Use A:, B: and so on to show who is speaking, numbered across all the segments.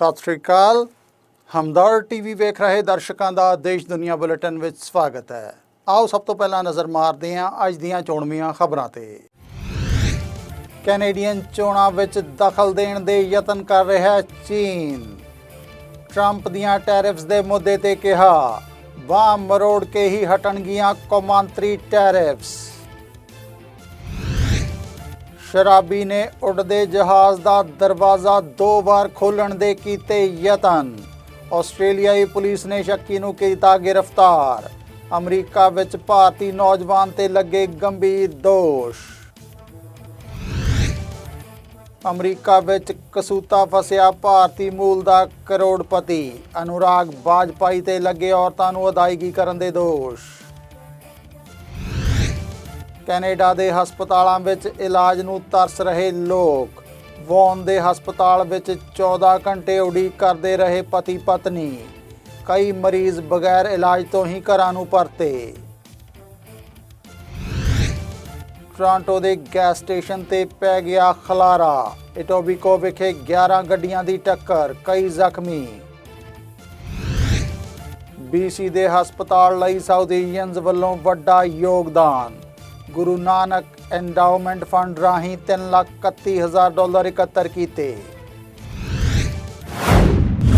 A: ਸਤਿ ਸ਼੍ਰੀ ਅਕਾਲ। ਹਮਦਰ ਟੀਵੀ ਵੇਖ ਰਹੇ ਦਰਸ਼ਕਾਂ ਦਾ ਦੇਸ਼ ਦੁਨੀਆ ਬੁਲੇਟਿਨ ਵਿੱਚ ਸਵਾਗਤ ਹੈ। ਆਓ ਸਭ ਤੋਂ ਪਹਿਲਾਂ ਨਜ਼ਰ ਮਾਰਦੇ ਹਾਂ ਅੱਜ ਦੀਆਂ ਚੋਣਵੀਆਂ ਖਬਰਾਂ ਤੇ। ਕੈਨੇਡੀਅਨ ਚੋਣਾਂ ਵਿੱਚ ਦਖਲ ਦੇਣ ਦੇ ਯਤਨ ਕਰ ਰਿਹਾ ਹੈ ਚੀਨ। ਟਰੰਪ ਦੀਆਂ ਟੈਰਿਫਸ ਦੇ ਮੁੱਦੇ ਤੇ ਕਿਹਾ ਬਾਹ ਮਰੋੜ ਕੇ ਹੀ ਹਟਣਗੀਆਂ ਕੌਮਾਂਤਰੀ ਟੈਰਿਫਸ। ਸ਼ਰਾਬੀ ਨੇ ਉੱਡਦੇ ਜਹਾਜ਼ ਦਾ ਦਰਵਾਜ਼ਾ ਦੋ ਵਾਰ ਖੋਲਣ ਦੇ ਕੀਤੇ ਯਤਨ। ਆਸਟ੍ਰੇਲੀਆਈ ਪੁਲਿਸ ਨੇ ਸ਼ੱਕੀ ਨੂੰ ਕੀਤਾ ਗ੍ਰਿਫਤਾਰ। ਅਮਰੀਕਾ ਵਿੱਚ ਭਾਰਤੀ ਨੌਜਵਾਨ ਤੇ ਲੱਗੇ ਗੰਭੀਰ ਦੋਸ਼। ਅਮਰੀਕਾ ਵਿੱਚ ਕਸੂਤਾ ਫਸਿਆ ਭਾਰਤੀ ਮੂਲ ਦਾ ਕਰੋੜਪਤੀ ਅਨੁਰਾਗ ਬਾਜਪਾਈ ਤੇ ਲੱਗੇ ਔਰਤਾਂ ਨੂੰ ਅਦਾਇਗੀ ਕਰਨ ਦੇ ਦੋਸ਼। ਕੈਨੇਡਾ ਦੇ ਹਸਪਤਾਲਾਂ ਵਿੱਚ ਇਲਾਜ ਨੂੰ ਤਰਸ ਰਹੇ ਲੋਕ। ਵੌਨ ਦੇ ਹਸਪਤਾਲ ਵਿੱਚ 14 ਘੰਟੇ ਉਡੀਕ ਕਰਦੇ ਰਹੇ ਪਤੀ ਪਤਨੀ। ਕਈ ਮਰੀਜ਼ ਬਗੈਰ ਇਲਾਜ ਤੋਂ ਹੀ ਘਰਾਂ ਨੂੰ ਪਰਤੇ। ਟੋਰਾਂਟੋ ਦੇ ਗੈਸ ਸਟੇਸ਼ਨ ਤੇ ਪੈ ਗਿਆ ਖਲਾਰਾ। ਇਟੋਬੀਕੋ ਵਿਖੇ 11 ਗੱਡੀਆਂ ਦੀ ਟੱਕਰ, ਕਈ ਜ਼ਖਮੀ। ਬੀਸੀ ਦੇ ਹਸਪਤਾਲ ਲਈ ਸਾਊਥ ਏਸ਼ੀਅਨਜ਼ ਵੱਲੋਂ ਵੱਡਾ ਯੋਗਦਾਨ। ਗੁਰੂ ਨਾਨਕ ਐਂਡਾਊਮੈਂਟ ਫੰਡ ਰਾਹੀਂ 331000 ਡਾਲਰ ਇਕੱਤਰ ਕੀਤੇ।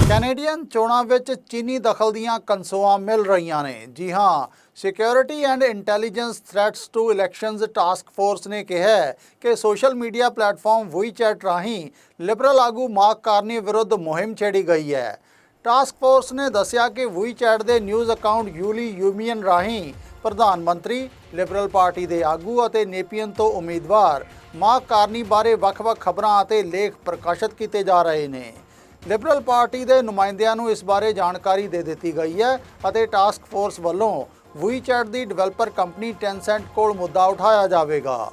A: ਕੈਨੇਡੀਅਨ ਚੋਣਾਂ ਵਿੱਚ ਚੀਨੀ ਦਖਲ ਦੀਆਂ ਕੰਸੋਆਂ ਮਿਲ ਰਹੀਆਂ ਨੇ। ਜੀ ਹਾਂ security and intelligence threats to elections task force ਨੇ ਕਿਹਾ ਕਿ ਸੋਸ਼ਲ ਮੀਡੀਆ ਪਲੇਟਫਾਰਮ WeChat ਰਾਹੀਂ ਲਿਬਰਲ ਆਗੂ ਮਾਰਕ ਕਾਰਨੀ ਵਿਰੁੱਧ ਮੁਹਿੰਮ ਛੇੜੀ ਗਈ ਹੈ। ਟਾਸਕ ਫੋਰਸ ਨੇ ਦੱਸਿਆ ਕਿ WeChat ਦੇ ਨਿਊਜ਼ ਅਕਾਊਂਟ ਯੂਲੀ ਯੂਮੀਅਨ ਰਾਹੀਂ ਪ੍ਰਧਾਨ ਮੰਤਰੀ ਲਿਬਰਲ ਪਾਰਟੀ ਦੇ ਆਗੂ ਅਤੇ ਨੇਪੀਅਨ ਤੋਂ ਉਮੀਦਵਾਰ ਮਾਰਕ ਕਾਰਨੀ ਬਾਰੇ ਵੱਖ-ਵੱਖ ਖਬਰਾਂ ਅਤੇ ਲੇਖ ਪ੍ਰਕਾਸ਼ਿਤ ਕੀਤੇ ਜਾ ਰਹੇ ਨੇ। ਲਿਬਰਲ ਪਾਰਟੀ ਦੇ ਨੁਮਾਇੰਦਿਆਂ ਨੂੰ ਇਸ ਬਾਰੇ ਜਾਣਕਾਰੀ ਦੇ ਦਿੱਤੀ ਗਈ ਹੈ ਅਤੇ ਟਾਸਕ ਫੋਰਸ ਵੱਲੋਂ WeChat ਦੀ ਡਿਵੈਲਪਰ ਕੰਪਨੀ ਟੈਨਸੈਂਟ ਕੋਲ ਮੁੱਦਾ ਉਠਾਇਆ ਜਾਵੇਗਾ।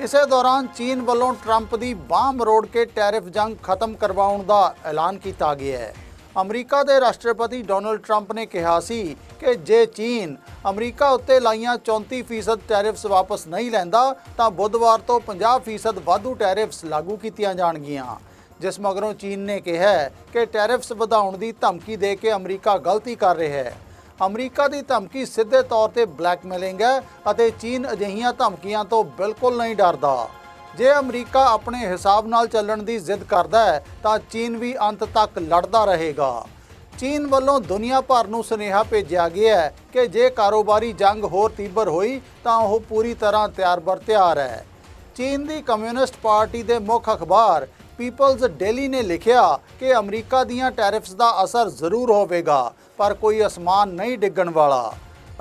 A: ਇਸੇ ਦੌਰਾਨ ਚੀਨ ਵੱਲੋਂ ਟਰੰਪ ਦੀ ਬਾਂਹ ਮਰੋੜ ਕੇ ਟੈਰਿਫ ਜੰਗ ਖਤਮ ਕਰਵਾਉਣ ਦਾ ਐਲਾਨ ਕੀਤਾ ਗਿਆ ਹੈ। ਅਮਰੀਕਾ ਦੇ ਰਾਸ਼ਟਰਪਤੀ ਡੋਨਲਡ ਟਰੰਪ ਨੇ ਕਿਹਾ ਸੀ ਕਿ ਜੇ ਚੀਨ ਅਮਰੀਕਾ ਉੱਤੇ ਲਾਈਆਂ 34% ਟੈਰਿਫਸ ਵਾਪਸ ਨਹੀਂ ਲੈਂਦਾ, ਤਾਂ ਬੁੱਧਵਾਰ ਤੋਂ 50% ਵਾਧੂ ਟੈਰਿਫਸ ਲਾਗੂ ਕੀਤੀਆਂ ਜਾਣਗੀਆਂ। ਜਿਸ ਮਗਰੋਂ ਚੀਨ ਨੇ ਕਿਹਾ ਕਿ ਟੈਰਿਫਸ ਵਧਾਉਣ ਦੀ ਧਮਕੀ ਦੇ ਕੇ ਅਮਰੀਕਾ ਗਲਤੀ ਕਰ ਰਿਹਾ ਹੈ। ਅਮਰੀਕਾ ਦੀ ਧਮਕੀ ਸਿੱਧੇ ਤੌਰ ਤੇ ਬਲੈਕਮੇਲਿੰਗ ਹੈ ਅਤੇ ਚੀਨ ਅਜਿਹੀਆਂ ਧਮਕੀਆਂ ਤੋਂ ਬਿਲਕੁਲ ਨਹੀਂ ਡਰਦਾ। ਜੇ ਅਮਰੀਕਾ ਆਪਣੇ ਹਿਸਾਬ ਨਾਲ ਚੱਲਣ ਦੀ ਜ਼ਿੱਦ ਕਰਦਾ ਹੈ, ਤਾਂ ਚੀਨ ਵੀ ਅੰਤ ਤੱਕ ਲੜਦਾ ਰਹੇਗਾ। ਚੀਨ ਵੱਲੋਂ ਦੁਨੀਆ ਭਰ ਨੂੰ ਸੁਨੇਹਾ ਭੇਜਿਆ ਗਿਆ ਹੈ ਕਿ ਜੇ ਕਾਰੋਬਾਰੀ ਜੰਗ ਹੋਰ ਤੀਬਰ ਹੋਈ, ਤਾਂ ਉਹ ਪੂਰੀ ਤਰ੍ਹਾਂ ਤਿਆਰ-ਬਰ ਤਿਆਰ ਹੈ। ਚੀਨ ਦੀ ਕਮਿਊਨਿਸਟ ਪਾਰਟੀ ਦੇ ਮੁੱਖ ਅਖਬਾਰ ਪੀਪਲਜ਼ ਡੇਲੀ ਨੇ ਲਿਖਿਆ ਕਿ ਅਮਰੀਕਾ ਦੀਆਂ ਟੈਰਿਫਸ ਦਾ ਅਸਰ ਜ਼ਰੂਰ ਹੋਵੇਗਾ, ਪਰ ਕੋਈ ਅਸਮਾਨ ਨਹੀਂ ਡਿੱਗਣ ਵਾਲਾ।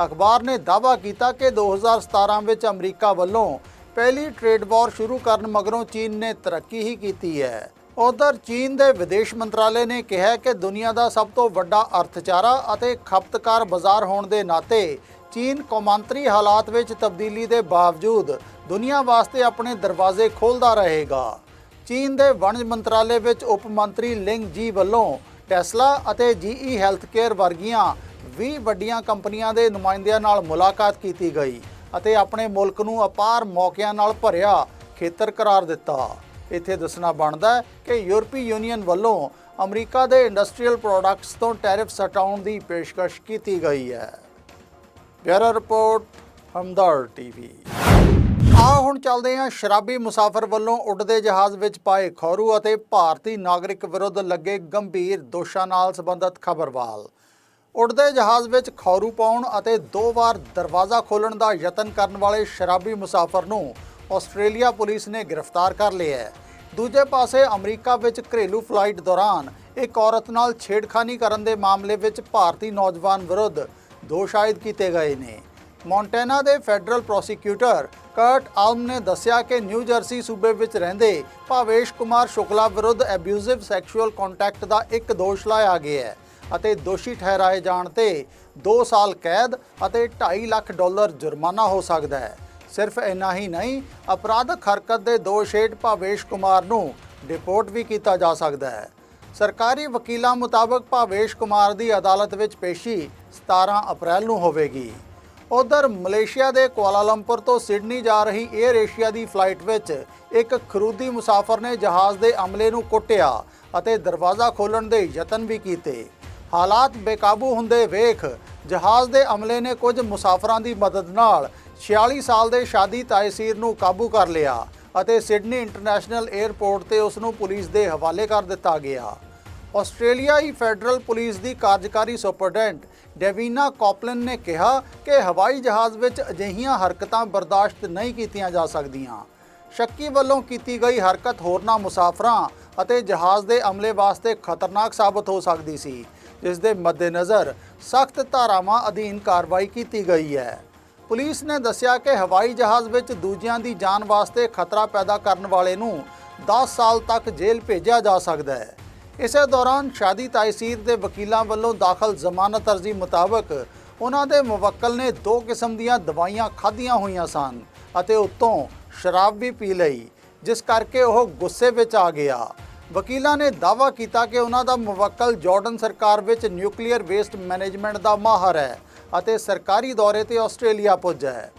A: ਅਖਬਾਰ ਨੇ ਦਾਅਵਾ ਕੀਤਾ ਕਿ 2017 ਵਿੱਚ ਅਮਰੀਕਾ ਵੱਲੋਂ ਪਹਿਲੀ ਟ੍ਰੇਡ ਵਾਰ ਸ਼ੁਰੂ ਕਰਨ ਮਗਰੋਂ ਚੀਨ ਨੇ ਤਰੱਕੀ ਹੀ ਕੀਤੀ ਹੈ। ਉਧਰ ਚੀਨ ਦੇ ਵਿਦੇਸ਼ ਮੰਤਰਾਲੇ ਨੇ ਕਿਹਾ ਕਿ ਦੁਨੀਆ ਦਾ ਸਭ ਤੋਂ ਵੱਡਾ ਅਰਥਚਾਰਾ ਅਤੇ ਖਪਤਕਾਰ ਬਾਜ਼ਾਰ ਹੋਣ ਦੇ ਨਾਤੇ ਚੀਨ ਕੌਮਾਂਤਰੀ ਹਾਲਾਤ ਵਿੱਚ ਤਬਦੀਲੀ ਦੇ ਬਾਵਜੂਦ ਦੁਨੀਆ ਵਾਸਤੇ ਆਪਣੇ ਦਰਵਾਜ਼ੇ ਖੋਲਦਾ ਰਹੇਗਾ। ਚੀਨ ਦੇ ਵਣਜ ਮੰਤਰਾਲੇ ਵਿੱਚ ਉਪ ਮੰਤਰੀ ਲਿੰਗ ਜੀ ਵੱਲੋਂ ਟੈਸਲਾ ਅਤੇ ਜੀਈ ਹੈਲਥਕੇਅਰ ਵਰਗੀਆਂ 20 ਵੱਡੀਆਂ ਕੰਪਨੀਆਂ ਦੇ ਨੁਮਾਇੰਦਿਆਂ ਨਾਲ ਮੁਲਾਕਾਤ ਕੀਤੀ ਗਈ। ਅਤੇ ਆਪਣੇ ਮੁਲਕ ਨੂੰ ਅਪਾਰ ਮੌਕਿਆਂ ਨਾਲ ਭਰਿਆ ਖੇਤਰ ਕਰਾਰ ਦਿੱਤਾ। ਇੱਥੇ ਦੱਸਣਾ ਬਣਦਾ ਹੈ ਕਿ ਯੂਰਪੀ ਯੂਨੀਅਨ ਵੱਲੋਂ ਅਮਰੀਕਾ ਦੇ ਇੰਡਸਟਰੀਅਲ ਪ੍ਰੋਡਕਟਸ ਤੋਂ ਟੈਰਿਫਸ ਹਟਾਉਣ ਦੀ ਪੇਸ਼ਕਸ਼ ਕੀਤੀ ਗਈ ਹੈ। Bureau report Hamdard TV. ਆ ਹੁਣ ਚੱਲਦੇ ਹਾਂ। ਸ਼ਰਾਬੀ ਮੁਸਾਫਰ ਵੱਲੋਂ ਉੱਡਦੇ ਜਹਾਜ਼ ਵਿੱਚ ਪਾਏ ਖੌਰੂ ਅਤੇ ਭਾਰਤੀ ਨਾਗਰਿਕ ਵਿਰੁੱਧ ਲੱਗੇ ਗੰਭੀਰ ਦੋਸ਼ਾਂ ਨਾਲ ਸੰਬੰਧਿਤ ਖਬਰਵਾਲ। ਉੱਡਦੇ ਜਹਾਜ਼ ਵਿੱਚ ਖੌਰੂ ਪਾਉਣ ਅਤੇ ਦੋ ਵਾਰ ਦਰਵਾਜ਼ਾ ਖੋਲਣ ਦਾ ਯਤਨ ਕਰਨ ਵਾਲੇ ਸ਼ਰਾਬੀ ਮੁਸਾਫਰ ਨੂੰ ਆਸਟ੍ਰੇਲੀਆ ਪੁਲਿਸ ਨੇ ਗ੍ਰਿਫਤਾਰ ਕਰ ਲਿਆ ਹੈ। ਦੂਜੇ ਪਾਸੇ ਅਮਰੀਕਾ ਵਿੱਚ ਘਰੇਲੂ ਫਲਾਈਟ ਦੌਰਾਨ ਇੱਕ ਔਰਤ ਨਾਲ ਛੇੜਖਾਨੀ ਕਰਨ ਦੇ ਮਾਮਲੇ ਵਿੱਚ ਭਾਰਤੀ ਨੌਜਵਾਨ ਵਿਰੁੱਧ ਦੋਸ਼ ਆਇਦ ਕੀਤੇ ਗਏ ਨੇ। ਮੌਂਟੇਨਾ ਦੇ ਫੈਡਰਲ ਪ੍ਰੋਸੀਕਿਊਟਰ ਕਰਟ ਆਲਮ ਨੇ ਦੱਸਿਆ ਕਿ ਨਿਊ ਜਰਸੀ ਸੂਬੇ ਵਿੱਚ ਰਹਿੰਦੇ ਭਾਵੇਸ਼ ਕੁਮਾਰ ਸ਼ੁਕਲਾ ਵਿਰੁੱਧ ਐਬਿਊਜ਼ਿਵ ਸੈਕਸ਼ੂਅਲ ਕੰਟੈਕਟ ਦਾ ਇੱਕ ਦੋਸ਼ ਲਾਇਆ ਗਿਆ ਹੈ। ਅਤੇ ਦੋਸ਼ੀ ਠਹਿਰਾਏ ਜਾਣ ਤੇ 2 ਸਾਲ ਕੈਦ ਅਤੇ 2.5 ਲੱਖ ਡਾਲਰ ਜੁਰਮਾਨਾ ਹੋ ਸਕਦਾ ਹੈ। ਸਿਰਫ ਇੰਨਾ ਹੀ ਨਹੀਂ ਅਪਰਾਧਕ ਹਰਕਤ ਦੇ ਦੋਸ਼ ਹੇਠ ਭਾਵੇਸ਼ ਕੁਮਾਰ ਨੂੰ ਡਿਪੋਰਟ ਵੀ ਕੀਤਾ ਜਾ ਸਕਦਾ ਹੈ। ਸਰਕਾਰੀ ਵਕੀਲਾਂ ਮੁਤਾਬਕ ਭਾਵੇਸ਼ ਕੁਮਾਰ ਦੀ ਅਦਾਲਤ ਵਿੱਚ ਪੇਸ਼ੀ 17 ਅਪ੍ਰੈਲ ਨੂੰ ਹੋਵੇਗੀ। ਉਧਰ ਮਲੇਸ਼ੀਆ ਦੇ ਕੁਆਲਾਲੰਪੁਰ ਤੋਂ ਸਿਡਨੀ ਜਾ ਰਹੀ 에ਅਰ ਏਸ਼ੀਆ ਦੀ ਫਲਾਈਟ ਵਿੱਚ ਇੱਕ ਖਰੂਦੀ ਮੁਸਾਫਰ ਨੇ ਜਹਾਜ਼ ਦੇ ਅਮਲੇ ਨੂੰ ਕੁੱਟਿਆ ਅਤੇ ਦਰਵਾਜ਼ਾ ਖੋਲ੍ਹਣ ਦੇ ਯਤਨ ਵੀ ਕੀਤੇ। ਹਾਲਾਤ ਬੇਕਾਬੂ ਹੁੰਦੇ ਵੇਖ ਜਹਾਜ਼ ਦੇ ਅਮਲੇ ਨੇ ਕੁਝ ਮੁਸਾਫਰਾਂ ਦੀ ਮਦਦ ਨਾਲ 46 ਸਾਲ ਦੇ ਸ਼ਾਦੀ ਤਾਇਸੀਰ ਨੂੰ ਕਾਬੂ ਕਰ ਲਿਆ ਅਤੇ ਸਿਡਨੀ ਇੰਟਰਨੈਸ਼ਨਲ 에ਅਰਪੋਰਟ ਤੇ ਉਸ ਨੂੰ ਪੁਲਿਸ ਦੇ ਹਵਾਲੇ ਕਰ ਦਿੱਤਾ ਗਿਆ। ਆਸਟ੍ਰੇਲੀਆਈ ਫੈਡਰਲ ਪੁਲਿਸ ਦੀ ਕਾਰਜਕਾਰੀ ਸੁਪਰਡੈਂਟ ਡੇਵੀਨਾ ਕਾਪਲਨ ਨੇ ਕਿਹਾ ਕਿ ਹਵਾਈ ਜਹਾਜ਼ ਵਿੱਚ ਅਜਿਹੀਆਂ ਹਰਕਤਾਂ ਬਰਦਾਸ਼ਤ ਨਹੀਂ ਕੀਤੀਆਂ ਜਾ ਸਕਦੀਆਂ। ਸ਼ੱਕੀ ਵੱਲੋਂ ਕੀਤੀ ਗਈ ਹਰਕਤ ਹੋਰਨਾਂ ਮੁਸਾਫਰਾਂ ਅਤੇ ਜਹਾਜ਼ ਦੇ ਅਮਲੇ ਵਾਸਤੇ ਖਤਰਨਾਕ ਸਾਬਤ ਹੋ ਸਕਦੀ ਸੀ। ਜਿਸ ਦੇ ਮੱਦੇਨਜ਼ਰ ਸਖਤ ਧਾਰਾਵਾਂ ਅਧੀਨ ਕਾਰਵਾਈ ਕੀਤੀ ਗਈ ਹੈ। ਪੁਲਿਸ ਨੇ ਦੱਸਿਆ ਕਿ ਹਵਾਈ ਜਹਾਜ਼ ਵਿੱਚ ਦੂਜਿਆਂ ਦੀ ਜਾਨ ਵਾਸਤੇ ਖਤਰਾ ਪੈਦਾ ਕਰਨ ਵਾਲੇ ਨੂੰ 10 ਸਾਲ ਤੱਕ ਜੇਲ੍ਹ ਭੇਜਿਆ ਜਾ ਸਕਦਾ ਹੈ। ਇਸੇ ਦੌਰਾਨ ਸ਼ਾਦੀ ਤਾਇਸੀਰ ਦੇ ਵਕੀਲਾਂ ਵੱਲੋਂ ਦਾਖਲ ਜ਼ਮਾਨਤ ਅਰਜ਼ੀ ਮੁਤਾਬਕ ਉਹਨਾਂ ਦੇ ਮੁਵੱਕਲ ਨੇ ਦੋ ਕਿਸਮ ਦੀਆਂ ਦਵਾਈਆਂ ਖਾਧੀਆਂ ਹੋਈਆਂ ਸਨ ਅਤੇ ਉੱਤੋਂ ਸ਼ਰਾਬ ਵੀ ਪੀ ਲਈ, ਜਿਸ ਕਰਕੇ ਉਹ ਗੁੱਸੇ ਵਿੱਚ ਆ ਗਿਆ। ਵਕੀਲਾਂ ਨੇ ਦਾਅਵਾ ਕੀਤਾ ਕਿ ਉਹਨਾਂ ਦਾ ਮੁਵੱਕਲ ਜਾਰਡਨ ਸਰਕਾਰ ਵਿੱਚ ਨਿਊਕਲੀਅਰ ਵੇਸਟ ਮੈਨੇਜਮੈਂਟ ਦਾ ਮਾਹਰ ਹੈ ਅਤੇ ਸਰਕਾਰੀ ਦੌਰੇ ਤੇ ਆਸਟ੍ਰੇਲੀਆ ਪੁੱਜਾ ਹੈ।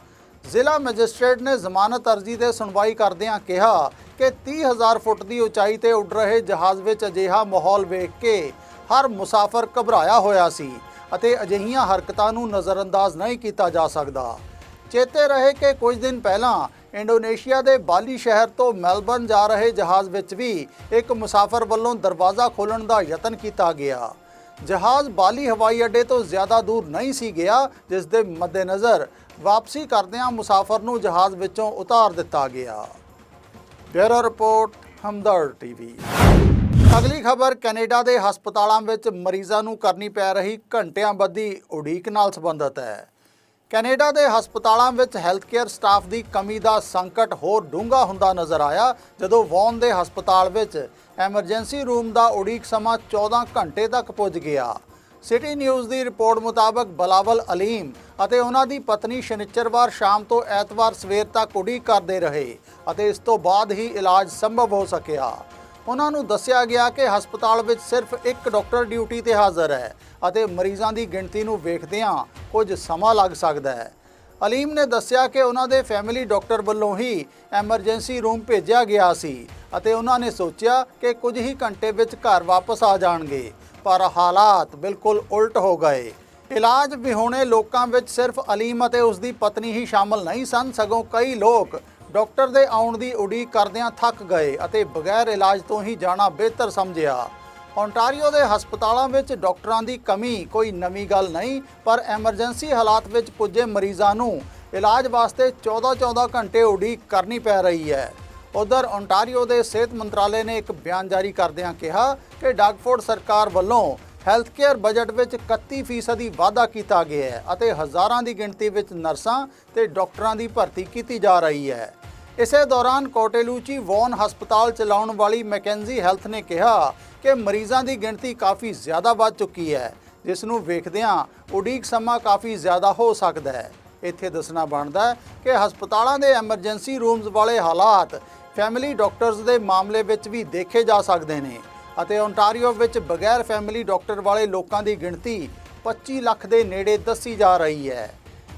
A: ਜ਼ਿਲ੍ਹਾ ਮੈਜਿਸਟ੍ਰੇਟ ਨੇ ਜ਼ਮਾਨਤ ਅਰਜ਼ੀ ਤੇ ਸੁਣਵਾਈ ਕਰਦਿਆਂ ਕਿਹਾ ਕਿ 30000 ਫੁੱਟ ਦੀ ਉਚਾਈ ਤੇ ਉੱਡ ਰਹੇ ਜਹਾਜ਼ ਵਿੱਚ ਅਜਿਹਾ ਮਾਹੌਲ ਵੇਖ ਕੇ ਹਰ ਮੁਸਾਫਰ ਘਬਰਾਇਆ ਹੋਇਆ ਸੀ ਅਤੇ ਅਜਿਹੀਆਂ ਹਰਕਤਾਂ ਨੂੰ ਨਜ਼ਰਅੰਦਾਜ਼ ਨਹੀਂ ਕੀਤਾ ਜਾ ਸਕਦਾ। ਚੇਤੇ ਰਹੇ ਕਿ ਕੁਝ ਦਿਨ ਪਹਿਲਾਂ ਇੰਡੋਨੇਸ਼ੀਆ ਦੇ ਬਾਲੀ ਸ਼ਹਿਰ ਤੋਂ ਮੈਲਬਰਨ ਜਾ ਰਹੇ ਜਹਾਜ਼ ਵਿੱਚ ਵੀ ਇੱਕ ਮੁਸਾਫਰ ਵੱਲੋਂ ਦਰਵਾਜ਼ਾ ਖੋਲ੍ਹਣ ਦਾ ਯਤਨ ਕੀਤਾ ਗਿਆ। ਜਹਾਜ਼ ਬਾਲੀ ਹਵਾਈ ਅੱਡੇ ਤੋਂ ਜ਼ਿਆਦਾ ਦੂਰ ਨਹੀਂ ਸੀ ਗਿਆ, ਜਿਸ ਦੇ ਮੱਦੇਨਜ਼ਰ ਵਾਪਸੀ ਕਰਦਿਆਂ ਮੁਸਾਫਰ ਨੂੰ ਜਹਾਜ਼ ਵਿੱਚੋਂ ਉਤਾਰ ਦਿੱਤਾ ਗਿਆ। Bureau report, Hamdard TV. ਅਗਲੀ ਖਬਰ, ਕੈਨੇਡਾ ਦੇ ਹਸਪਤਾਲਾਂ ਵਿੱਚ ਮਰੀਜ਼ਾਂ ਨੂੰ ਕਰਨੀ ਪੈ ਰਹੀ ਘੰਟਿਆਂ ਬੱਧੀ ਉਡੀਕ ਨਾਲ ਸੰਬੰਧਿਤ ਹੈ। ਕੈਨੇਡਾ ਦੇ ਹਸਪਤਾਲਾਂ ਵਿੱਚ ਹੈਲਥ ਕੇਅਰ ਸਟਾਫ ਦੀ ਕਮੀ ਦਾ ਸੰਕਟ ਹੋਰ ਡੂੰਘਾ ਹੁੰਦਾ ਨਜ਼ਰ ਆਇਆ, ਜਦੋਂ ਵੌਨ ਦੇ ਹਸਪਤਾਲ ਵਿੱਚ ਐਮਰਜੈਂਸੀ ਰੂਮ ਦਾ ਉਡੀਕ ਸਮਾਂ 14 ਘੰਟੇ ਤੱਕ ਪੁੱਜ ਗਿਆ। ਸਿਟੀ ਨਿਊਜ਼ ਦੀ ਰਿਪੋਰਟ ਮੁਤਾਬਕ ਬਲਾਵਲ ਅਲੀਮ ਅਤੇ ਉਹਨਾਂ ਦੀ ਪਤਨੀ ਸ਼ਨੀਚਰਵਾਰ ਸ਼ਾਮ ਤੋਂ ਐਤਵਾਰ ਸਵੇਰ ਤੱਕ ਉਡੀਕ ਕਰਦੇ ਰਹੇ ਅਤੇ ਇਸ ਤੋਂ ਬਾਅਦ ਹੀ ਇਲਾਜ ਸੰਭਵ ਹੋ ਸਕਿਆ। ਉਹਨਾਂ ਨੂੰ ਦੱਸਿਆ ਗਿਆ ਕਿ ਹਸਪਤਾਲ ਵਿੱਚ ਸਿਰਫ ਇੱਕ ਡਾਕਟਰ ਡਿਊਟੀ ਤੇ ਹਾਜ਼ਰ ਹੈ ਅਤੇ ਮਰੀਜ਼ਾਂ ਦੀ ਗਿਣਤੀ ਨੂੰ ਵੇਖਦਿਆਂ ਕੁਝ ਸਮਾਂ ਲੱਗ ਸਕਦਾ ਹੈ। ਅਲੀਮ ਨੇ ਦੱਸਿਆ ਕਿ ਉਹਨਾਂ ਦੇ ਫੈਮਿਲੀ ਡਾਕਟਰ ਵੱਲੋਂ ਹੀ ਐਮਰਜੈਂਸੀ ਰੂਮ ਭੇਜਿਆ ਗਿਆ ਸੀ ਅਤੇ ਉਹਨਾਂ ਨੇ ਸੋਚਿਆ ਕਿ ਕੁਝ ਹੀ ਘੰਟੇ ਵਿੱਚ ਘਰ ਵਾਪਸ ਆ ਜਾਣਗੇ, ਪਰ ਹਾਲਾਤ ਬਿਲਕੁਲ ਉਲਟ ਹੋ ਗਏ। ਇਲਾਜ ਵਿਹੋਣੇ ਲੋਕਾਂ ਵਿੱਚ ਸਿਰਫ ਅਲੀਮ ਅਤੇ ਉਸ ਦੀ ਪਤਨੀ ਹੀ ਸ਼ਾਮਲ ਨਹੀਂ ਸਨ, ਸਗੋਂ ਕਈ ਲੋਕ ਡਾਕਟਰ ਦੇ ਆਉਣ ਦੀ ਉਡੀਕ ਕਰਦਿਆਂ ਥੱਕ ਗਏ ਅਤੇ ਬਗੈਰ ਇਲਾਜ ਤੋਂ ਹੀ ਜਾਣਾ ਬਿਹਤਰ ਸਮਝਿਆ। ਓਨਟਾਰੀਓ ਦੇ ਹਸਪਤਾਲਾਂ ਵਿੱਚ ਡਾਕਟਰਾਂ ਦੀ ਕਮੀ ਕੋਈ ਨਵੀਂ ਗੱਲ ਨਹੀਂ, ਪਰ ਐਮਰਜੈਂਸੀ ਹਾਲਾਤ ਵਿੱਚ ਪੁੱਜੇ ਮਰੀਜ਼ਾਂ ਨੂੰ ਇਲਾਜ ਵਾਸਤੇ 14-14 ਘੰਟੇ ਉਡੀਕ ਕਰਨੀ ਪੈ ਰਹੀ ਹੈ। ਉਧਰ ਓਨਟਾਰੀਓ ਦੇ ਸਿਹਤ ਮੰਤਰਾਲੇ ਨੇ ਇੱਕ ਬਿਆਨ ਜਾਰੀ ਕਰਦਿਆਂ ਕਿਹਾ ਕਿ ਡਾਗਫੋਰਡ ਸਰਕਾਰ ਵੱਲੋਂ ਹੈਲਥ ਕੇਅਰ ਬਜਟ ਵਿੱਚ 31% ਵਾਧਾ ਕੀਤਾ ਗਿਆ ਹੈ ਅਤੇ ਹਜ਼ਾਰਾਂ ਦੀ ਗਿਣਤੀ ਵਿੱਚ ਨਰਸਾਂ ਤੇ ਡਾਕਟਰਾਂ ਦੀ ਭਰਤੀ ਕੀਤੀ ਜਾ ਰਹੀ ਹੈ। ਇਸੇ ਦੌਰਾਨ ਕੋਟੇਲੂਚੀ ਵੌਨ ਹਸਪਤਾਲ ਚਲਾਉਣ ਵਾਲੀ ਮੈਕੈਂਜੀ ਹੈਲਥ ਨੇ ਕਿਹਾ ਕਿ ਮਰੀਜ਼ਾਂ ਦੀ ਗਿਣਤੀ ਕਾਫੀ ਜ਼ਿਆਦਾ ਵੱਧ ਚੁੱਕੀ ਹੈ, ਜਿਸ ਨੂੰ ਵੇਖਦਿਆਂ ਉਡੀਕ ਸਮਾਂ ਕਾਫੀ ਜ਼ਿਆਦਾ ਹੋ ਸਕਦਾ ਹੈ। ਇੱਥੇ ਦੱਸਣਾ ਬਣਦਾ ਹੈ ਕਿ ਹਸਪਤਾਲਾਂ ਦੇ ਐਮਰਜੈਂਸੀ ਰੂਮਜ਼ ਵਾਲੇ ਹਾਲਾਤ ਫੈਮਿਲੀ ਡਾਕਟਰਸ ਦੇ ਮਾਮਲੇ ਵਿੱਚ ਵੀ ਦੇਖੇ ਜਾ ਸਕਦੇ ਨੇ। ਅਤੇ ਓਨਟਾਰੀਓ ਵਿੱਚ ਬਗੈਰ ਫੈਮਿਲੀ ਡਾਕਟਰ ਵਾਲੇ ਲੋਕਾਂ ਦੀ ਗਿਣਤੀ 25 ਲੱਖ ਦੇ ਨੇੜੇ ਦੱਸੀ ਜਾ ਰਹੀ ਹੈ।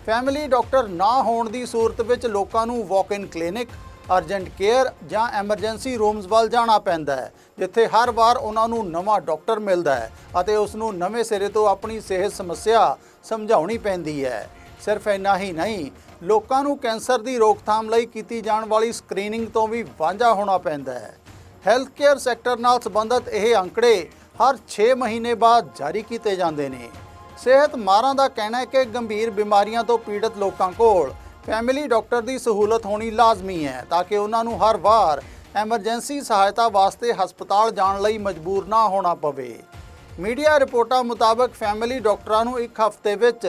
A: ਫੈਮਿਲੀ ਡਾਕਟਰ ਨਾ ਹੋਣ ਦੀ ਸੂਰਤ ਵਿੱਚ ਲੋਕਾਂ ਨੂੰ walk in clinic, urgent care ਜਾਂ ਐਮਰਜੈਂਸੀ ਰੂਮਸ ਵੱਲ ਜਾਣਾ ਪੈਂਦਾ ਹੈ, ਜਿੱਥੇ ਹਰ ਵਾਰ ਉਹਨਾਂ ਨੂੰ ਨਵਾਂ ਡਾਕਟਰ ਮਿਲਦਾ ਹੈ ਅਤੇ ਉਸ ਨੂੰ ਨਵੇਂ ਸਿਰੇ ਤੋਂ ਆਪਣੀ ਸਿਹਤ ਸਮੱਸਿਆ ਸਮਝਾਉਣੀ ਪੈਂਦੀ ਹੈ। ਸਿਰਫ ਇੰਨਾ ਹੀ ਨਹੀਂ, ਲੋਕਾਂ ਨੂੰ ਕੈਂਸਰ ਦੀ ਰੋਕਥਾਮ ਲਈ ਕੀਤੀ ਜਾਣ ਵਾਲੀ ਸਕਰੀਨਿੰਗ ਤੋਂ ਵੀ ਵਾਂਝਾ ਹੋਣਾ ਪੈਂਦਾ ਹੈ। ਹੈਲਥ ਕੇਅਰ ਸੈਕਟਰ ਨਾਲ ਸੰਬੰਧਿਤ ਇਹ ਅੰਕੜੇ ਹਰ 6 ਮਹੀਨੇ ਬਾਅਦ ਜਾਰੀ ਕੀਤੇ ਜਾਂਦੇ ਨੇ। ਸਿਹਤ ਮਾਰਾਂ ਦਾ ਕਹਿਣਾ ਹੈ ਕਿ ਗੰਭੀਰ ਬਿਮਾਰੀਆਂ ਤੋਂ ਪੀੜਤ ਲੋਕਾਂ ਕੋਲ ਫੈਮਿਲੀ ਡਾਕਟਰ ਦੀ ਸਹੂਲਤ ਹੋਣੀ ਲਾਜ਼ਮੀ ਹੈ ਤਾਂ ਕਿ ਉਹਨਾਂ ਨੂੰ ਹਰ ਵਾਰ ਐਮਰਜੈਂਸੀ ਸਹਾਇਤਾ ਵਾਸਤੇ ਹਸਪਤਾਲ ਜਾਣ ਲਈ ਮਜਬੂਰ ਨਾ ਹੋਣਾ ਪਵੇ। ਮੀਡੀਆ ਰਿਪੋਰਟਾਂ ਮੁਤਾਬਕ ਫੈਮਿਲੀ ਡਾਕਟਰਾਂ ਨੂੰ ਇੱਕ ਹਫ਼ਤੇ ਵਿੱਚ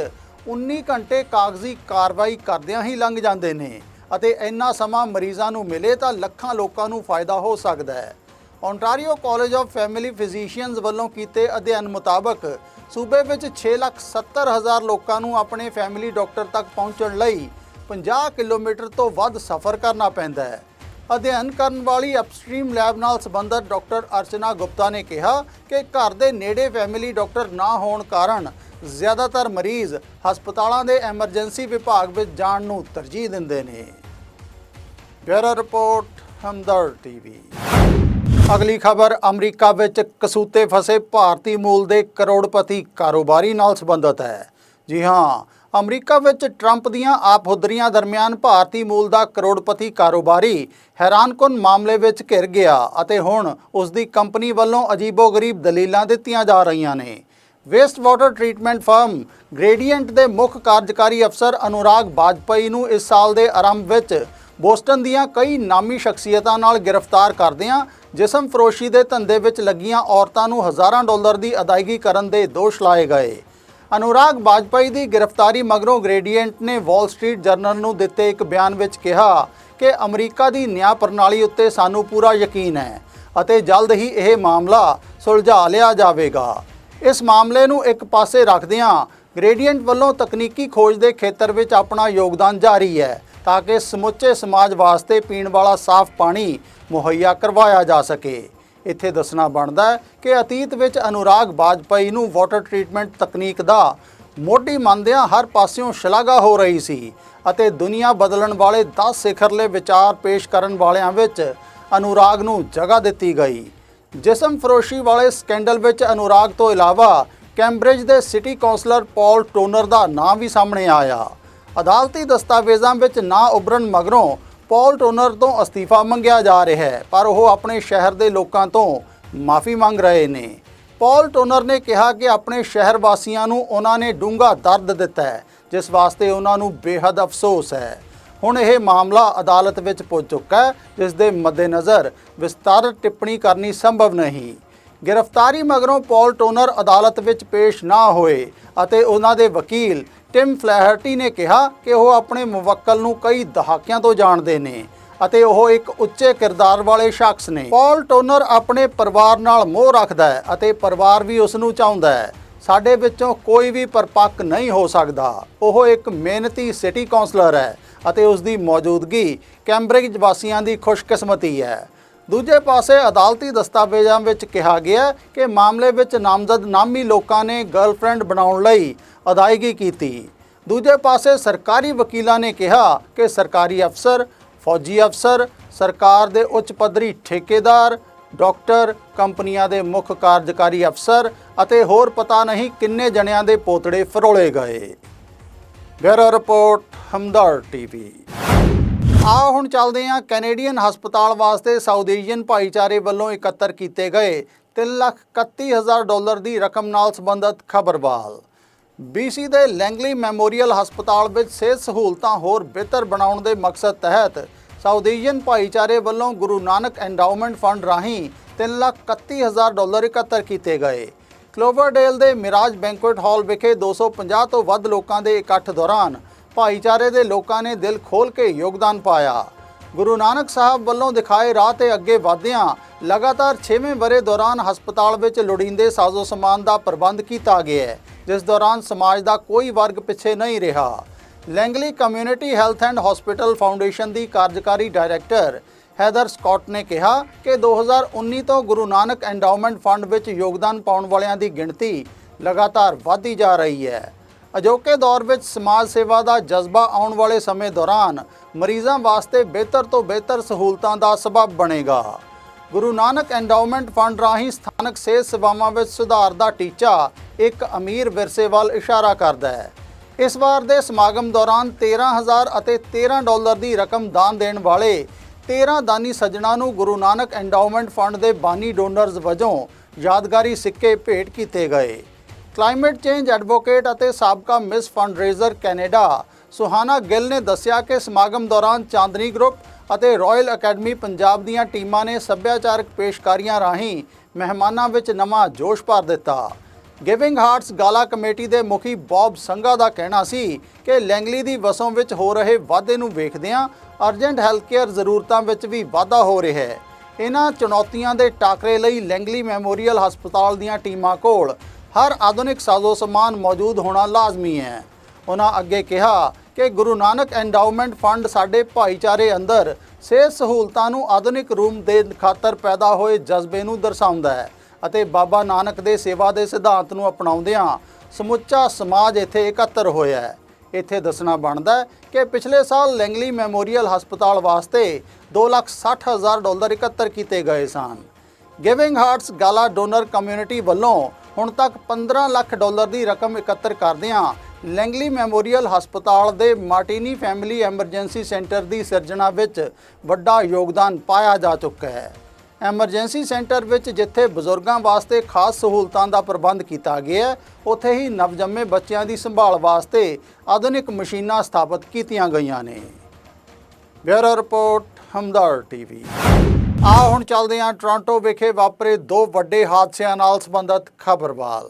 A: 19 ਘੰਟੇ ਕਾਗਜ਼ੀ ਕਾਰਵਾਈ ਕਰਦਿਆਂ ਹੀ ਲੰਘ ਜਾਂਦੇ ਨੇ। ਅਤੇ ਇੰਨਾ ਸਮਾਂ ਮਰੀਜ਼ਾਂ ਨੂੰ ਮਿਲੇ ਤਾਂ ਲੱਖਾਂ ਲੋਕਾਂ ਨੂੰ ਫਾਇਦਾ ਹੋ ਸਕਦਾ ਹੈ। Ontario college of family physicians ਵੱਲੋਂ ਕੀਤੇ ਅਧਿਐਨ ਮੁਤਾਬਕ ਸੂਬੇ ਵਿੱਚ 6,70,000 ਲੋਕਾਂ ਨੂੰ ਆਪਣੇ ਫੈਮਿਲੀ ਡਾਕਟਰ ਤੱਕ ਪਹੁੰਚਣ ਲਈ 50 ਕਿਲੋਮੀਟਰ ਤੋਂ ਵੱਧ ਸਫ਼ਰ ਕਰਨਾ ਪੈਂਦਾ ਹੈ। ਅਧਿਐਨ ਕਰਨ ਵਾਲੀ ਅਪਸਟ੍ਰੀਮ ਲੈਬ ਨਾਲ ਸੰਬੰਧਿਤ ਡਾਕਟਰ ਅਰਚਨਾ ਗੁਪਤਾ ਨੇ ਕਿਹਾ ਕਿ ਘਰ ਦੇ ਨੇੜੇ ਫੈਮਿਲੀ ਡਾਕਟਰ ਨਾ ਹੋਣ ਕਾਰਨ ਜ਼ਿਆਦਾਤਰ ਮਰੀਜ਼ ਹਸਪਤਾਲਾਂ ਦੇ ਐਮਰਜੈਂਸੀ ਵਿਭਾਗ ਵਿੱਚ ਜਾਣ ਨੂੰ ਤਰਜੀਹ ਦਿੰਦੇ ਨੇ। Bureau report, Hamdard TV. ਅਗਲੀ ਖਬਰ, ਅਮਰੀਕਾ ਵਿੱਚ ਕਸੂਤੇ ਫਸੇ ਭਾਰਤੀ ਮੂਲ ਦੇ ਕਰੋੜਪਤੀ ਕਾਰੋਬਾਰੀ ਨਾਲ ਸੰਬੰਧਿਤ ਹੈ। ਜੀ ਹਾਂ, ਅਮਰੀਕਾ ਵਿੱਚ ਟਰੰਪ ਦੀਆਂ ਆਪਹੁਦਰੀਆਂ ਦਰਮਿਆਨ ਭਾਰਤੀ ਮੂਲ ਦਾ ਕਰੋੜਪਤੀ ਕਾਰੋਬਾਰੀ ਹੈਰਾਨਕੁਨ ਮਾਮਲੇ ਵਿੱਚ ਘਿਰ ਗਿਆ ਅਤੇ ਹੁਣ ਉਸ ਦੀ ਕੰਪਨੀ ਵੱਲੋਂ ਅਜੀਬੋ-ਗਰੀਬ ਦਲੀਲਾਂ ਦਿੱਤੀਆਂ ਜਾ ਰਹੀਆਂ ਨੇ। Waste water treatment firm Gradient ਦੇ ਮੁੱਖ ਕਾਰਜਕਾਰੀ ਅਫਸਰ ਅਨੁਰਾਗ ਬਾਜਪਾਈ ਨੂੰ ਇਸ ਸਾਲ ਦੇ ਆਰੰਭ ਵਿੱਚ ਬੋਸਟਨ ਦੀਆਂ ਕਈ ਨਾਮੀ ਸ਼ਖਸੀਅਤਾਂ ਨਾਲ ਗ੍ਰਿਫਤਾਰ ਕਰਦਿਆਂ ਜਿਸਮ ਫਰੋਸ਼ੀ ਦੇ ਧੰਦੇ ਵਿੱਚ ਲੱਗੀਆਂ ਔਰਤਾਂ ਨੂੰ ਹਜ਼ਾਰਾਂ ਡਾਲਰ ਦੀ ਅਦਾਇਗੀ ਕਰਨ ਦੇ ਦੋਸ਼ ਲਾਏ ਗਏ। ਅਨੁਰਾਗ ਬਾਜਪਈ ਦੀ ਗ੍ਰਿਫਤਾਰੀ ਮਗਰੋਂ ਗ੍ਰੇਡੀਐਂਟ ਨੇ ਵਾਲ ਸਟਰੀਟ ਜਰਨਲ ਨੂੰ ਦਿੱਤੇ ਇੱਕ ਬਿਆਨ ਵਿੱਚ ਕਿਹਾ ਕਿ ਅਮਰੀਕਾ ਦੀ ਨਿਆਂ ਪ੍ਰਣਾਲੀ ਉੱਤੇ ਸਾਨੂੰ ਪੂਰਾ ਯਕੀਨ ਹੈ ਅਤੇ ਜਲਦ ਹੀ ਇਹ ਮਾਮਲਾ ਸੁਲਝਾ ਲਿਆ ਜਾਵੇਗਾ। ਇਸ ਮਾਮਲੇ ਨੂੰ ਇੱਕ ਪਾਸੇ ਰੱਖਦਿਆਂ ਗ੍ਰੇਡੀਐਂਟ ਵੱਲੋਂ ਤਕਨੀਕੀ ਖੋਜ ਦੇ ਖੇਤਰ ਵਿੱਚ ਆਪਣਾ ਯੋਗਦਾਨ ਜਾਰੀ ਹੈ ਤਾਂ ਕਿ ਸਮੁੱਚੇ ਸਮਾਜ ਵਾਸਤੇ ਪੀਣ ਵਾਲਾ ਸਾਫ਼ ਪਾਣੀ ਮੁਹੱਈਆ ਕਰਵਾਇਆ ਜਾ ਸਕੇ। ਇੱਥੇ ਦੱਸਣਾ ਬਣਦਾ ਹੈ ਕਿ ਅਤੀਤ ਵਿੱਚ ਅਨੁਰਾਗ ਬਾਜਪਈ ਨੂੰ ਵਾਟਰ ਟ੍ਰੀਟਮੈਂਟ ਤਕਨੀਕ ਦਾ ਮੋਢੀ ਮੰਨਦਿਆਂ ਹਰ ਪਾਸਿਓਂ ਸ਼ਲਾਘਾ ਹੋ ਰਹੀ ਸੀ ਅਤੇ ਦੁਨੀਆ ਬਦਲਣ ਵਾਲੇ 10 ਸਿਖਰਲੇ ਵਿਚਾਰ ਪੇਸ਼ ਕਰਨ ਵਾਲਿਆਂ ਵਿੱਚ ਅਨੁਰਾਗ ਨੂੰ ਜਗ੍ਹਾ ਦਿੱਤੀ ਗਈ। ਜਿਸਮ ਫਰੋਸ਼ੀ ਵਾਲੇ ਸਕੈਂਡਲ ਵਿੱਚ ਅਨੁਰਾਗ ਤੋਂ ਇਲਾਵਾ ਕੈਂਬਰਿਜ ਦੇ ਸਿਟੀ ਕਾਉਂਸਲਰ ਪਾਲ ਟੋਨਰ ਦਾ ਨਾਂ ਵੀ ਸਾਹਮਣੇ ਆਇਆ। ਅਦਾਲਤੀ ਦਸਤਾਵੇਜ਼ਾਂ ਵਿੱਚ ਨਾ ਉਭਰਨ ਮਗਰੋਂ ਪਾਲ ਟੋਨਰ ਤੋਂ ਅਸਤੀਫਾ ਮੰਗਿਆ ਜਾ ਰਿਹਾ ਹੈ, ਪਰ ਉਹ ਆਪਣੇ ਸ਼ਹਿਰ ਦੇ ਲੋਕਾਂ ਤੋਂ ਮਾਫੀ ਮੰਗ ਰਹੇ ਨੇ। ਪਾਲ ਟੋਨਰ ਨੇ ਕਿਹਾ ਕਿ ਆਪਣੇ ਸ਼ਹਿਰ ਵਾਸੀਆਂ ਨੂੰ ਉਹਨਾਂ ਨੇ ਡੂੰਘਾ ਦਰਦ ਦਿੱਤਾ ਹੈ, ਜਿਸ ਵਾਸਤੇ ਉਹਨਾਂ ਨੂੰ ਬੇਹੱਦ ਅਫਸੋਸ ਹੈ। ਹੁਣ ਇਹ ਮਾਮਲਾ ਅਦਾਲਤ ਵਿੱਚ ਪਹੁੰਚ ਚੁੱਕਾ ਹੈ, ਜਿਸ ਦੇ ਮੱਦੇਨਜ਼ਰ ਵਿਸਤਾਰਤ ਟਿੱਪਣੀ ਕਰਨੀ ਸੰਭਵ ਨਹੀਂ। ਗ੍ਰਿਫਤਾਰੀ ਮਗਰੋਂ ਪਾਲ ਟੋਨਰ ਅਦਾਲਤ ਵਿੱਚ ਪੇਸ਼ ਨਾ ਹੋਏ ਅਤੇ ਉਹਨਾਂ ਦੇ ਵਕੀਲ ਟਿਮ ਫਲੈਹਰਟੀ ਨੇ ਕਿਹਾ ਕਿ ਉਹ ਆਪਣੇ ਮੁਵੱਕਲ ਨੂੰ ਕਈ ਦਹਾਕਿਆਂ ਤੋਂ ਜਾਣਦੇ ਨੇ ਅਤੇ ਉਹ ਇੱਕ ਉੱਚੇ ਕਿਰਦਾਰ ਵਾਲੇ ਸ਼ਖਸ ਨੇ। ਪਾਲ ਟੋਨਰ ਆਪਣੇ ਪਰਿਵਾਰ ਨਾਲ ਮੋਹ ਰੱਖਦਾ ਹੈ ਅਤੇ ਪਰਿਵਾਰ ਵੀ ਉਸ ਨੂੰ ਚਾਹੁੰਦਾ ਹੈ। ਸਾਡੇ ਵਿੱਚੋਂ ਕੋਈ ਵੀ ਪਰਪੱਕ ਨਹੀਂ ਹੋ ਸਕਦਾ। ਉਹ ਇੱਕ ਮਿਹਨਤੀ ਸਿਟੀ ਕਾਉਂਸਲਰ ਹੈ ਅਤੇ ਉਸ ਦੀ ਮੌਜੂਦਗੀ ਕੈਂਬਰਿਜ ਵਾਸੀਆਂ ਦੀ ਖੁਸ਼ਕਿਸਮਤੀ ਹੈ। ਦੂਜੇ ਪਾਸੇ ਅਦਾਲਤੀ ਦਸਤਾਵੇਜ਼ਾਂ ਵਿੱਚ ਕਿਹਾ ਗਿਆ ਕਿ ਮਾਮਲੇ ਵਿੱਚ ਨਾਮਜ਼ਦ ਨਾਮੀ ਲੋਕਾਂ ਨੇ ਗਰਲਫ੍ਰੈਂਡ ਬਣਾਉਣ ਲਈ ਅਦਾਇਗੀ ਕੀਤੀ। ਦੂਜੇ ਪਾਸੇ ਸਰਕਾਰੀ ਵਕੀਲਾਂ ਨੇ ਕਿਹਾ ਕਿ ਸਰਕਾਰੀ ਅਫਸਰ, ਫੌਜੀ ਅਫਸਰ, ਸਰਕਾਰ ਦੇ ਉੱਚ ਪੱਧਰੀ ਠੇਕੇਦਾਰ, ਡਾਕਟਰ, ਕੰਪਨੀਆਂ ਦੇ ਮੁੱਖ ਕਾਰਜਕਾਰੀ ਅਫਸਰ ਅਤੇ ਹੋਰ ਪਤਾ ਨਹੀਂ ਕਿੰਨੇ ਜਣਿਆਂ ਦੇ ਪੋਤੜੇ ਫਰੋਲੇ ਗਏ। Bureau report. ਹਮਦਰ ਟੀਵੀ। ਆਓ ਹੁਣ ਚੱਲਦੇ ਹਾਂ ਕੈਨੇਡੀਅਨ ਹਸਪਤਾਲ ਵਾਸਤੇ ਸਾਊਥ ਏਸ਼ੀਅਨ ਭਾਈਚਾਰੇ ਵੱਲੋਂ ਇਕੱਤਰ ਕੀਤੇ ਗਏ 331000 ਡਾਲਰ ਦੀ ਰਕਮ ਨਾਲ ਸੰਬੰਧਿਤ ਖਬਰਵਾਲ। BC ਦੇ ਲੈਂਗਲੀ ਮੈਮੋਰੀਅਲ ਹਸਪਤਾਲ ਵਿੱਚ ਸਿਹਤ ਸਹੂਲਤਾਂ ਹੋਰ ਬਿਹਤਰ ਬਣਾਉਣ ਦੇ ਮਕਸਦ ਤਹਿਤ ਸਾਊਥ ਏਸ਼ੀਅਨ ਭਾਈਚਾਰੇ ਵੱਲੋਂ ਗੁਰੂ ਨਾਨਕ ਐਂਡਾਊਮੈਂਟ ਫੰਡ ਰਾਹੀਂ 331000 ਡਾਲਰ ਇਕੱਤਰ ਕੀਤੇ ਗਏ। ਕਲੋਵਰਡੇਲ ਦੇ ਮਿਰਾਜ ਬੈਂਕੁਏਟ ਹਾਲ ਵਿਖੇ 250 ਤੋਂ ਵੱਧ ਲੋਕਾਂ ਦੇ ਇਕੱਠ ਦੌਰਾਨ ਭਾਈਚਾਰੇ ਦੇ ਲੋਕਾਂ ਨੇ ਦਿਲ ਖੋਲ ਕੇ ਯੋਗਦਾਨ ਪਾਇਆ। ਗੁਰੂ ਨਾਨਕ ਸਾਹਿਬ ਵੱਲੋਂ ਦਿਖਾਏ ਰਾਹ ਤੇ ਅੱਗੇ ਵਧਦਿਆਂ ਲਗਾਤਾਰ 6ਵੇਂ ਬਰੇ ਦੌਰਾਨ ਹਸਪਤਾਲ ਵਿੱਚ ਲੋੜੀਂਦੇ ਸਾਜ਼ੋ ਸਮਾਨ ਦਾ ਪ੍ਰਬੰਧ ਕੀਤਾ ਗਿਆ ਹੈ, ਜਿਸ ਦੌਰਾਨ ਸਮਾਜ ਦਾ ਕੋਈ ਵਰਗ ਪਿੱਛੇ ਨਹੀਂ ਰਿਹਾ। Langley community health and hospital foundation ਦੀ ਕਾਰਜਕਾਰੀ ਡਾਇਰੈਕਟਰ ਹੈਦਰ ਸਕਾਟ ਨੇ ਕਿਹਾ ਕਿ 2019 ਤੋਂ ਗੁਰੂ ਨਾਨਕ ਐਂਡਾਊਮੈਂਟ ਫੰਡ ਵਿੱਚ ਯੋਗਦਾਨ ਪਾਉਣ ਵਾਲਿਆਂ ਦੀ ਗਿਣਤੀ ਲਗਾਤਾਰ ਵਧਦੀ ਜਾ ਰਹੀ ਹੈ। ਅਜੋਕੇ ਦੌਰ ਵਿੱਚ ਸਮਾਜ ਸੇਵਾ ਦਾ ਜਜ਼ਬਾ ਆਉਣ ਵਾਲੇ ਸਮੇਂ ਦੌਰਾਨ ਮਰੀਜ਼ਾਂ ਵਾਸਤੇ ਬਿਹਤਰ ਤੋਂ ਬਿਹਤਰ ਸਹੂਲਤਾਂ ਦਾ ਸਬਬ ਬਣੇਗਾ। ਗੁਰੂ ਨਾਨਕ ਐਂਡਾਊਮੈਂਟ ਫੰਡ ਰਾਹੀਂ ਸਥਾਨਕ ਸਿਹਤ ਸੇਵਾਵਾਂ ਵਿੱਚ ਸੁਧਾਰ ਦਾ ਟੀਚਾ ਇੱਕ ਅਮੀਰ ਵਿਰਸੇ ਵੱਲ ਇਸ਼ਾਰਾ ਕਰਦਾ ਹੈ। ਇਸ ਵਾਰ ਦੇ ਸਮਾਗਮ ਦੌਰਾਨ 13000 ਅਤੇ 13 ਡਾਲਰ ਦੀ ਰਕਮ ਦਾਨ ਦੇਣ ਵਾਲੇ 13 ਦਾਨੀ ਸੱਜਣਾ ਨੂੰ ਗੁਰੂ ਨਾਨਕ ਐਂਡਾਊਮੈਂਟ ਫੰਡ ਦੇ ਬਾਨੀ ਡੋਨਰਜ਼ ਵਜੋਂ ਯਾਦਗਾਰੀ ਸਿੱਕੇ ਭੇਟ ਕੀਤੇ ਗਏ। ਕਲਾਈਮੇਟ ਚੇਂਜ ਐਡਵੋਕੇਟ ਅਤੇ ਸਾਬਕਾ miss fundraiser Canada Suhana Gill ਨੇ ਦੱਸਿਆ ਕਿ ਸਮਾਗਮ ਦੌਰਾਨ ਚਾਂਦਨੀ ਗਰੁੱਪ ਅਤੇ ਰਾਇਲ ਅਕੈਡਮੀ ਪੰਜਾਬ ਦੀਆਂ ਟੀਮਾਂ ਨੇ ਸੱਭਿਆਚਾਰਕ ਪੇਸ਼ਕਾਰੀਆਂ ਰਾਹੀਂ ਮਹਿਮਾਨਾਂ ਵਿੱਚ ਨਵਾਂ ਜੋਸ਼ ਭਰ ਦਿੱਤਾ। ਗਿਵਿੰਗ ਹਾਰਟਸ ਗਾਲਾ ਕਮੇਟੀ ਦੇ ਮੁਖੀ ਬੌਬ ਸੰਘਾ ਦਾ ਕਹਿਣਾ ਸੀ ਕਿ ਲੈਂਗਲੀ ਦੀ ਵਸੋਂ ਵਿੱਚ ਹੋ ਰਹੇ ਵਾਧੇ ਨੂੰ ਵੇਖਦਿਆਂ ਅਰਜੈਂਟ ਹੈਲਥ ਕੇਅਰ ਜ਼ਰੂਰਤਾਂ ਵਿੱਚ ਵੀ ਵਾਧਾ ਹੋ ਰਿਹਾ ਹੈ। ਇਹਨਾਂ ਚੁਣੌਤੀਆਂ ਦੇ ਟਾਕਰੇ ਲਈ ਲੈਂਗਲੀ ਮੈਮੋਰੀਅਲ ਹਸਪਤਾਲ ਦੀਆਂ ਟੀਮਾਂ ਕੋਲ ਹਰ ਆਧੁਨਿਕ ਸਾਜ਼ੋ ਸਮਾਨ ਮੌਜੂਦ ਹੋਣਾ ਲਾਜ਼ਮੀ ਹੈ। ਉਹਨਾਂ ਅੱਗੇ ਕਿਹਾ ਕਿ ਗੁਰੂ ਨਾਨਕ ਐਂਡਾਊਮੈਂਟ ਫੰਡ ਸਾਡੇ ਭਾਈਚਾਰੇ ਅੰਦਰ ਸਿਹਤ ਸਹੂਲਤਾਂ ਨੂੰ ਆਧੁਨਿਕ ਰੂਪ ਦੇ ਖਾਤਰ ਪੈਦਾ ਹੋਏ ਜਜ਼ਬੇ ਨੂੰ ਦਰਸਾਉਂਦਾ ਹੈ ਅਤੇ ਬਾਬਾ ਨਾਨਕ ਦੇ ਸੇਵਾ ਦੇ ਸਿਧਾਂਤ ਨੂੰ ਅਪਣਾਉਂਦਿਆਂ ਸਮੁੱਚਾ ਸਮਾਜ ਇੱਥੇ ਇਕੱਤਰ ਹੋਇਆ ਹੈ। ਇੱਥੇ ਦੱਸਣਾ ਬਣਦਾ ਕਿ ਪਿਛਲੇ ਸਾਲ ਲੈਂਗਲੀ ਮੈਮੋਰੀਅਲ ਹਸਪਤਾਲ ਵਾਸਤੇ 260000 ਡਾਲਰ ਇਕੱਤਰ ਕੀਤੇ ਗਏ ਸਨ। Giving hearts gala donor community ਵੱਲੋਂ ਹੁਣ ਤੱਕ 15 ਲੱਖ ਡਾਲਰ ਦੀ ਰਕਮ ਇਕੱਤਰ ਕਰਦਿਆਂ ਲੈਂਗਲੀ ਮੈਮੋਰੀਅਲ ਹਸਪਤਾਲ ਦੇ ਮਾਰਟੀਨੀ ਫੈਮਿਲੀ ਐਮਰਜੈਂਸੀ ਸੈਂਟਰ ਦੀ ਸਿਰਜਣਾ ਵਿੱਚ ਵੱਡਾ ਯੋਗਦਾਨ ਪਾਇਆ ਜਾ ਚੁੱਕਾ ਹੈ। ਐਮਰਜੈਂਸੀ ਸੈਂਟਰ ਵਿੱਚ ਜਿੱਥੇ ਬਜ਼ੁਰਗਾਂ ਵਾਸਤੇ ਖਾਸ ਸਹੂਲਤਾਂ ਦਾ ਪ੍ਰਬੰਧ ਕੀਤਾ ਗਿਆ ਹੈ, ਉੱਥੇ ਹੀ ਨਵਜੰਮੇ ਬੱਚਿਆਂ ਦੀ ਸੰਭਾਲ ਵਾਸਤੇ ਆਧੁਨਿਕ ਮਸ਼ੀਨਾਂ ਸਥਾਪਿਤ ਕੀਤੀਆਂ ਗਈਆਂ ਨੇ। Bureau report Hamdard TV. ਆ ਹੁਣ ਚੱਲਦੇ ਹਾਂ ਟੋਰਾਂਟੋ ਵਿਖੇ ਵਾਪਰੇ ਦੋ ਵੱਡੇ ਹਾਦਸਿਆਂ ਨਾਲ ਸੰਬੰਧਿਤ ਖਬਰਵਾਲ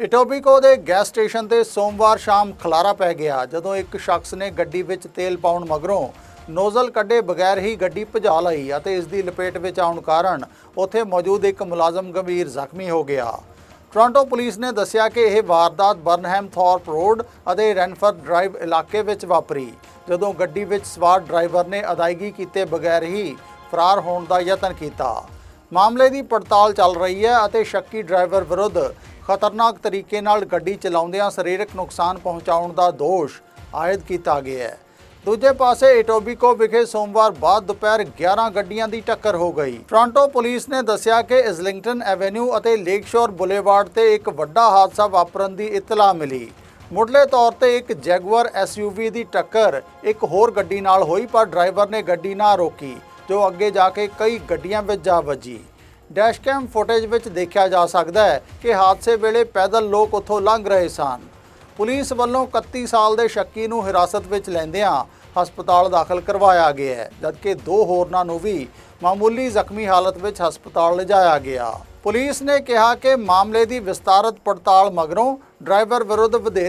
A: ਇਟੋਬਿਕੋ ਦੇ ਗੈਸ ਸਟੇਸ਼ਨ ਤੇ ਸੋਮਵਾਰ ਸ਼ਾਮ ਖਲਾਰਾ ਪੈ ਗਿਆ, ਜਦੋਂ ਇੱਕ ਸ਼ਖਸ ਨੇ ਗੱਡੀ ਵਿੱਚ ਤੇਲ ਪਾਉਣ ਮਗਰੋਂ ਨੋਜ਼ਲ ਕੱਢੇ ਬਗੈਰ ਹੀ ਗੱਡੀ ਭਜਾ ਲਈ ਅਤੇ ਇਸ ਦੀ ਲਪੇਟ ਵਿੱਚ ਆਉਣ ਕਾਰਨ ਉੱਥੇ ਮੌਜੂਦ ਇੱਕ ਮੁਲਾਜ਼ਮ ਗੰਭੀਰ ਜ਼ਖਮੀ ਹੋ ਗਿਆ। ਟੋਰਾਂਟੋ ਪੁਲਿਸ ਨੇ ਦੱਸਿਆ ਕਿ ਇਹ ਵਾਰਦਾਤ ਬਰਨਹੈਮ ਥੋਰਪ ਰੋਡ ਅਤੇ ਰੈਨਫਰ ਡਰਾਈਵ ਇਲਾਕੇ ਵਿੱਚ ਵਾਪਰੀ, ਜਦੋਂ ਗੱਡੀ ਵਿੱਚ ਸਵਾਰ ਡਰਾਈਵਰ ਨੇ ਅਦਾਇਗੀ ਕੀਤੇ ਬਗੈਰ ਹੀ ਫਰਾਰ ਹੋਣ ਦਾ ਯਤਨ ਕੀਤਾ। ਮਾਮਲੇ ਦੀ ਪੜਤਾਲ ਚੱਲ ਰਹੀ ਹੈ ਅਤੇ ਸ਼ੱਕੀ ਡਰਾਈਵਰ ਵਿਰੁੱਧ ਖਤਰਨਾਕ ਤਰੀਕੇ ਨਾਲ ਗੱਡੀ ਚਲਾਉਂਦਿਆਂ ਸਰੀਰਕ ਨੁਕਸਾਨ ਪਹੁੰਚਾਉਣ ਦਾ ਦੋਸ਼ ਆਇਦ ਕੀਤਾ ਗਿਆ ਹੈ। ਦੂਜੇ ਪਾਸੇ ਇਟੋਬੀਕੋ ਵਿਖੇ ਸੋਮਵਾਰ ਬਾਅਦ ਦੁਪਹਿਰ 11 ਗੱਡੀਆਂ ਦੀ ਟੱਕਰ ਹੋ ਗਈ। ਟੋਰਾਂਟੋ ਪੁਲਿਸ ਨੇ ਦੱਸਿਆ ਕਿ ਇਜ਼ਲਿੰਗਟਨ ਐਵੇਨਿਊ ਅਤੇ ਲੇਕਸ਼ੋਰ ਬੁਲੇਵਾਰਡ ਤੇ ਇੱਕ ਵੱਡਾ ਹਾਦਸਾ ਵਾਪਰਨ ਦੀ ਇਤਲਾਹ ਮਿਲੀ। ਮੁੱਢਲੇ ਤੌਰ ਤੇ ਇੱਕ ਜੈਗੁਆਰ ਐਸਯੂਵੀ ਦੀ ਟੱਕਰ ਇੱਕ ਹੋਰ ਗੱਡੀ ਨਾਲ ਹੋਈ, ਪਰ ਡਰਾਈਵਰ ਨੇ ਗੱਡੀ ਨਾ ਰੋਕੀ। ਜੋ ਅੱਗੇ ਜਾ ਕੇ ਕਈ ਗੱਡੀਆਂ ਵਿੱਚ ਜਾ ਵੱਜੀ। ਡੈਸ਼ਕੈਮ ਫੁਟੇਜ ਵਿੱਚ ਦੇਖਿਆ ਜਾ ਸਕਦਾ ਹੈ ਕਿ ਹਾਦਸੇ ਵੇਲੇ ਪੈਦਲ ਲੋਕ ਉੱਥੋਂ ਲੰਘ ਰਹੇ ਸਨ। ਪੁਲਿਸ ਵੱਲੋਂ 31 ਸਾਲ ਦੇ ਸ਼ੱਕੀ ਨੂੰ ਹਿਰਾਸਤ ਵਿੱਚ ਲੈਂਦਿਆਂ ਹਸਪਤਾਲ ਦਾਖਲ ਕਰਵਾਇਆ ਗਿਆ ਹੈ, ਜਦਕਿ ਦੋ ਹੋਰਨਾਂ ਨੂੰ ਵੀ ਮਾਮੂਲੀ ਜ਼ਖਮੀ ਹਾਲਤ ਵਿੱਚ ਹਸਪਤਾਲ ਲਿਜਾਇਆ ਗਿਆ। ਪੁਲਿਸ ਨੇ ਕਿਹਾ ਕਿ ਮਾਮਲੇ ਦੀ ਵਿਸਤਾਰਤ ਪੜਤਾਲ ਮਗਰੋਂ ਡਰਾਈਵਰ ਵਿਰੁੱਧ ਵਧੇਰੇ